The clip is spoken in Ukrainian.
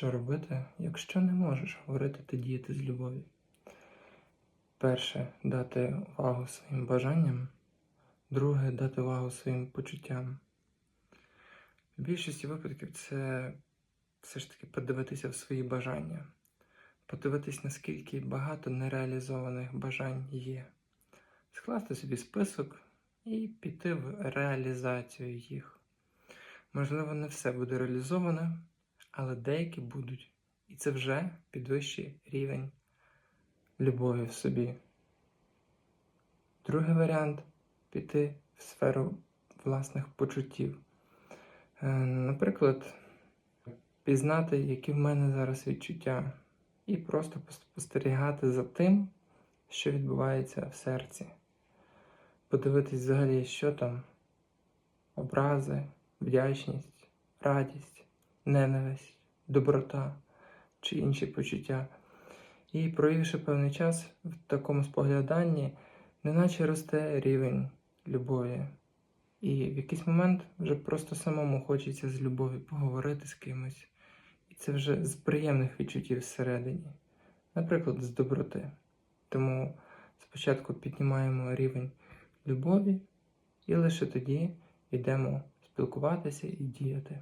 Що робити, якщо не можеш говорити та діяти з любові? Перше дати увагу своїм бажанням, друге дати увагу своїм почуттям. В більшості випадків це все ж таки подивитися в свої бажання, подивитись, наскільки багато нереалізованих бажань є, скласти собі список і піти в реалізацію їх. Можливо, не все буде реалізоване, але деякі будуть. І це вже підвищує рівень любові в собі. Другий варіант піти в сферу власних почуттів. Е, Наприклад, пізнати, які в мене зараз відчуття, і просто спостерігати за тим, що відбувається в серці. Подивитись взагалі, що там образи, вдячність, радість, ненависть, доброта чи інші почуття. І провівши певний час в такому спогляданні, неначе росте рівень любові. І в якийсь момент вже просто самому хочеться з любові поговорити з кимось. І це вже з приємних відчуттів всередині, наприклад, з доброти. Тому спочатку піднімаємо рівень любові, і лише тоді йдемо спілкуватися і діяти.